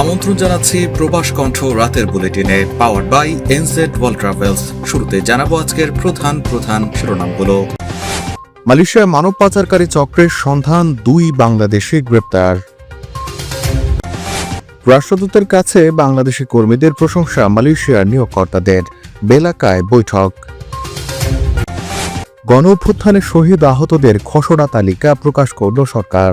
আমন্ত্রণ জানাচ্ছি প্রবাস কণ্ঠ রাতের বুলেটিনে power by NZ world travels শুরুতে জানাব আজকের প্রধান প্রধান শিরোনামগুলো। মালয়েশিয়ায় মানব পাচারকারী চক্রের সন্ধান, দুই বাংলাদেশি গ্রেপ্তার। রাষ্ট্রদূতের কাছে বাংলাদেশি কর্মীদের প্রশংসা মালয়েশিয়ার নিয়োগকর্তাদের, বেলাকায় বৈঠক। গণ শহীদ আহতদের খসড়া তালিকা প্রকাশ করল সরকার।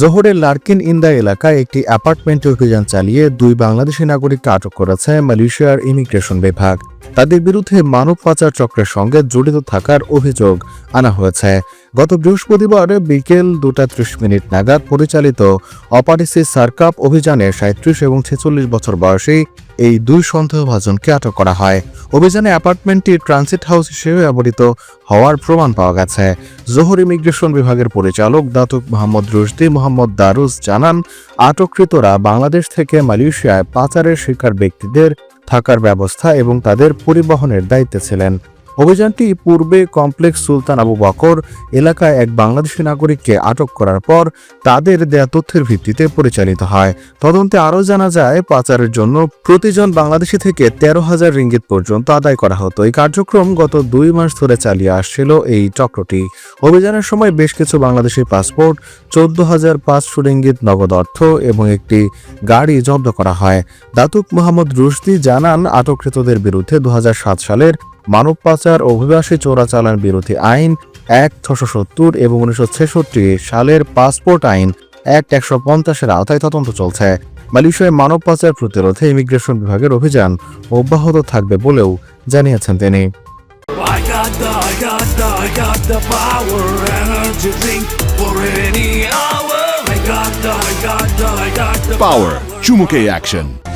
জোহরের লার্কিন ইন্দা এলাকায় একটি অ্যাপার্টমেন্টে অভিযান চালিয়ে দুই বাংলাদেশি নাগরিককে আটক করেছে মালয়েশিয়ার ইমিগ্রেশন বিভাগ। তাদের বিরুদ্ধে মানব পাচার চক্রের সঙ্গে জড়িত থাকার অভিযোগ আনা হয়েছে। গত বৃহস্পতিবার বিকেল দুটা ত্রিশ মিনিট নাগাদ পরিচালিত অপারেসি সার্কাপ অভিযানে সাঁত্রিশ এবং ছেচল্লিশ বছর বয়সী এই দুই সন্দেহভাজনকে আটক করা হয়। অভিযানে অ্যাপার্টমেন্টটি ট্রানজিট হাউস হিসেবে ব্যবহৃত হওয়ার প্রমাণ পাওয়া গেছে। জোহর ইমিগ্রেশন বিভাগের পরিচালক Datuk Mohammad Rushdi Mohammad Darus জানান, আটককৃতরা বাংলাদেশ থেকে মালয়েশিয়ায় পাচারের শিকার ব্যক্তিদের থাকার ব্যবস্থা এবং তাদের পরিবহনের দায়িত্বে ছিলেন। অভিযানটি পূর্বে কমপ্লেক্স সুলতান আবু বকর এলাকায় এক বাংলাদেশি নাগরিককে আটক করার পর তাদের দেয়া তথ্যের ভিত্তিতে পরিচালিত হয়। তদন্তে আরও জানা যায়, পাচারের জন্য প্রতিজন বাংলাদেশি থেকে তেরো হাজার রিঙ্গিত পর্যন্ত আদায় করা হতো। এই কার্যক্রম গত দুই মাস ধরে চালিয়ে আসছিল এই চক্রটি। অভিযানের সময় বেশ কিছু বাংলাদেশি পাসপোর্ট, চোদ্দ হাজার পাঁচশো রিঙ্গিত নগদ অর্থ এবং একটি গাড়ি জব্দ করা হয়। দাতুক মোহাম্মদ রুশদি জানান, আটককৃতদের বিরুদ্ধে দু হাজার সাত সালের মানব পাচার অভিবাসী চোরাচালান বিরোধী আইন এক ছশো সত্তর এবং উনিশশো ছেষট্টি সালের পাসপোর্ট আইন এক একশো পঞ্চাশের আওতায় তদন্ত চলছে। মালয়েশিয়ায় মানব পাচার প্রতিরোধে ইমিগ্রেশন বিভাগের অভিযান অব্যাহত থাকবে বলেও জানিয়েছেন তিনি। Power, energy drink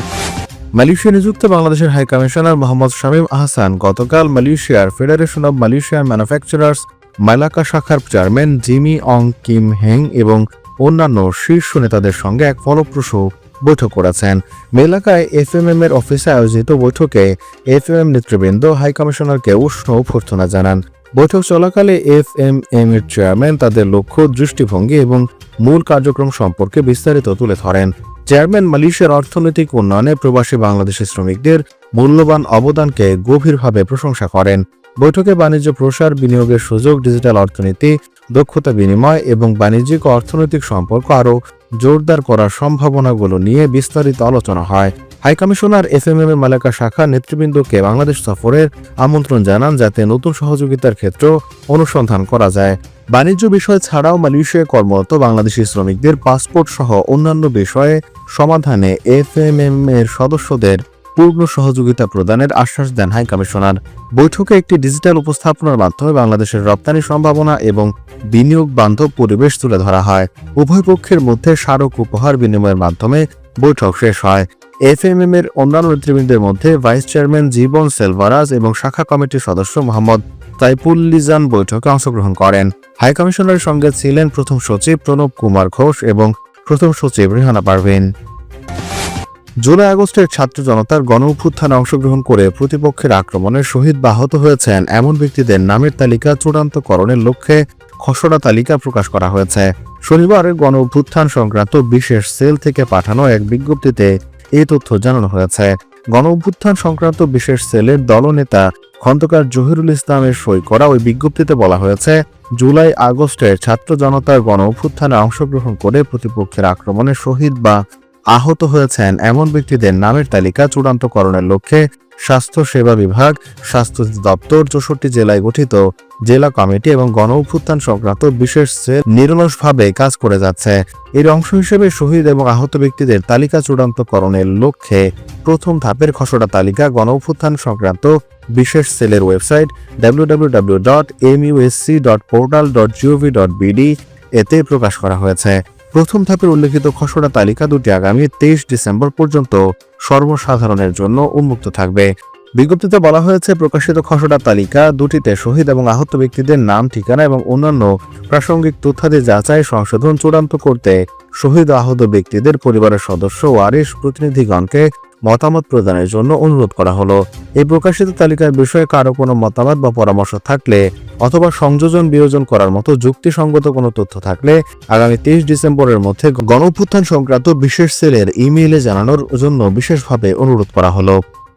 মালয়েশিয়া নিযুক্ত বাংলাদেশের হাই কমিশনার মোহাম্মদ শামীম আহসান গতকাল মালয়েশিয়ার federation of Malaysian manufacturers Malacca শাখার চেয়ারম্যান জিমি অং কিম হেং এবং অন্যান্য শীর্ষ নেতাদের সঙ্গে এক ফলপ্রসূ বৈঠক করেছেন। মেলাকায় এফএমএম এর অফিসে আয়োজিত বৈঠকে এফ এফএমএম নেতৃবৃন্দ হাই কমিশনারকে উষ্ণ অভ্যর্থনা জানান। বৈঠক চলাকালে এফ এম এম এর চেয়ারম্যান তাদের লক্ষ্য, দৃষ্টিভঙ্গি এবং মূল কার্যক্রম সম্পর্কে বিস্তারিত তুলে ধরেন। চেয়ারম্যান মালয়েশিয়ার অর্থনৈতিক উন্নয়নে প্রবাসী বাংলাদেশি শ্রমিকদের মূল্যবান অবদানকে গভীরভাবে প্রশংসা করেন। বৈঠকে বাণিজ্য প্রসার বিনিয়োগের সুযোগ, ডিজিটাল অর্থনীতি, দক্ষতা বিনিময় এবং বাণিজ্যিক ও অর্থনৈতিক সম্পর্ক আরও জোরদার করার সম্ভাবনাগুলো নিয়ে বিস্তারিত আলোচনা হয়। হাইকমিশনার এস এম এর মালাকা শাখা নেতৃবৃন্দকে বাংলাদেশ সফরের আমন্ত্রণ জানান যাতে নতুন সহযোগিতার ক্ষেত্র অনুসন্ধান করা যায়। বাণিজ্য বিষয় ছাড়াও মালয়েশিয়ায় কর্মরত বাংলাদেশি শ্রমিকদের পাসপোর্ট সহ অন্যান্য বিষয়ে সমাধানে এফএমএম এর সদস্যদের পূর্ণ সহযোগিতা প্রদানের আশ্বাস দেন হাই কমিশনার। বৈঠকে একটি ডিজিটাল উপস্থাপনার মাধ্যমে বাংলাদেশের রপ্তানি সম্ভাবনা এবং বিনিয়োগ বান্ধব পরিবেশ তুলে ধরা হয়। উভয় পক্ষের মধ্যে স্মারক উপহার বিনিময়ের মাধ্যমে বৈঠক শেষ হয়। এফএমএম এর অন্যান্য নেতৃবৃন্দের মধ্যে ভাইস চেয়ারম্যান জীবন সেলভারাজ এবং শাখা কমিটির সদস্য মোহাম্মদ তাইপুল্লিজান বৈঠকে অংশগ্রহণ করেন। হাই কমিশনারের সঙ্গে ছিলেন প্রথম সচিব প্রণব কুমার ঘোষ এবং প্রথম সচিব রেহানা পারভিন। জুলাই আগস্টের ছাত্র জনতার গণ অভ্যুত্থানে অংশগ্রহণ করে প্রতিপক্ষের আক্রমণে শহীদ বা আহত হয়েছেন এমন ব্যক্তিদের নামের তালিকা চূড়ান্তকরণের লক্ষ্যে খসড়া তালিকা প্রকাশ করা হয়েছে। শনিবার গণ অভ্যুত্থান সংক্রান্ত বিশেষ সেল থেকে পাঠানো এক বিজ্ঞপ্তিতে এই তথ্য জানানো হয়েছে। গণ অভ্যুত্থান সংক্রান্ত বিশেষ সেলের দলনেতা খন্দকার জহিরুল ইসলামের সই করা ওই বিজ্ঞপ্তিতে বলা হয়েছে জুলাই আগস্টে ছাত্র জনতার গণ অভ্যুত্থানে অংশগ্রহণ করে প্রতিপক্ষের আক্রমণে শহীদ বা আহত হয়েছেন এমন ব্যক্তিদের নামের তালিকা চূড়ান্তকরণের লক্ষ্যে স্বাস্থ্য সেবা বিভাগ, স্বাস্থ্য দপ্তর, চৌষট্টি জেলায় গঠিত জেলা কমিটি এবং গণ অভ্যুত্থান সংক্রান্ত বিশেষ সেল নিরলসভাবে কাজ করে যাচ্ছে। এর অংশ হিসেবে শহীদ এবং আহত ব্যক্তিদের তালিকা চূড়ান্তকরণের লক্ষ্যে প্রথম ধাপের খসড়া তালিকা গণ অভ্যুত্থান সংক্রান্ত বিশেষ সেলের ওয়েবসাইট www.musc.portal.gov.bd এতে প্রকাশ করা হয়েছে। প্রথম ধাপের উল্লেখিত খসড়া তালিকা দুটি আগামী তেইশ ডিসেম্বর পর্যন্ত সর্বসাধারণের জন্য উন্মুক্ত থাকবে। বিজ্ঞপ্তিতে বলা হয়েছে, প্রকাশিত খসড়া তালিকা, দুটিতে শহীদ এবং আহত ব্যক্তিদের নাম, ঠিকানা এবং অন্যান্য প্রাসঙ্গিক তথ্যাদি যাচাই, সংশোধন চূড়ান্ত করতে শহীদ আহত ব্যক্তিদের পরিবারের সদস্য ও আরিশ প্রতিনিধিগণকে মতামত প্রদানের জন্য অনুরোধ করা হলো। এই প্রকাশিত তালিকার বিষয়ে কারও কোনো মতামত বা পরামর্শ থাকলে অথবা সংযোজন বিয়োজন করার মতো যুক্তিসঙ্গত কোনো তথ্য থাকলে আগামী তেইশ ডিসেম্বরের মধ্যে গণঅভ্যুত্থান সংক্রান্ত বিশেষ সেলের ইমেইলে জানানোর জন্য বিশেষভাবে অনুরোধ করা হলো।